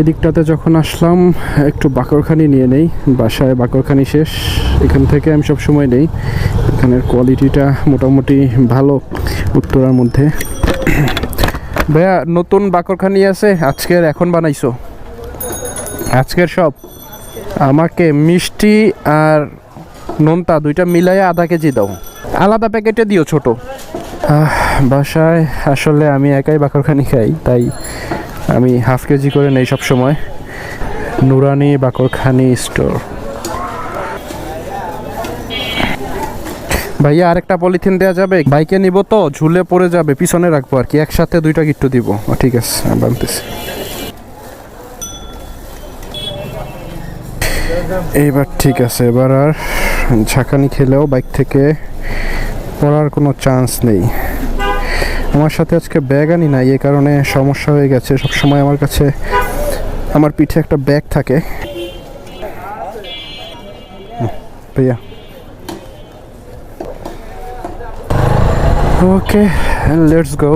এদিকটাতে যখন আসলাম, একটু বাকরখানি নিয়ে নেই, বাসায় বাকরখানি শেষ, এখান থেকে আমি সব সময় নেই। এখানের কোয়ালিটিটা মোটামুটি ভালো উত্তরার মধ্যে। ভাইয়া, নতুন বাকরখানি আছে, আজকের এখন বানাইছো? আজকের সব? আমাকে মিষ্টি আর নোনতা দুইটা মিলাইয়া আধা কেজি দাও। আলাদা প্যাকেটে দিও ছোট। বাসায় আসলে আমি একাই বাকরখানি খাই, তাই আমি হাফ কেজি করে নেই সব সময়। নুরানি বাকরখানি স্টোর। ভাইয়া, আরেকটা পলিথিন দেওয়া যাবে? বাইকে নিব তো, ঝুলে পড়ে যাবে, পিছনে রাখব আর কি। একসাথে দুইটা গিট্টু দিব। ঠিক আছে বানতেছি। এইবার ঠিক আছে, এবার আর ঝাঁকানি খেলেও বাইক থেকে পড়ার কোনো চান্স নেই। আমার সাথে আজকে ব্যাগ আনি নাই, এই কারণে সমস্যা হয়ে গেছে। সব সময় আমার কাছে আমার পিঠে একটা ব্যাগ থাকে। ভাইয়া। Okay let's go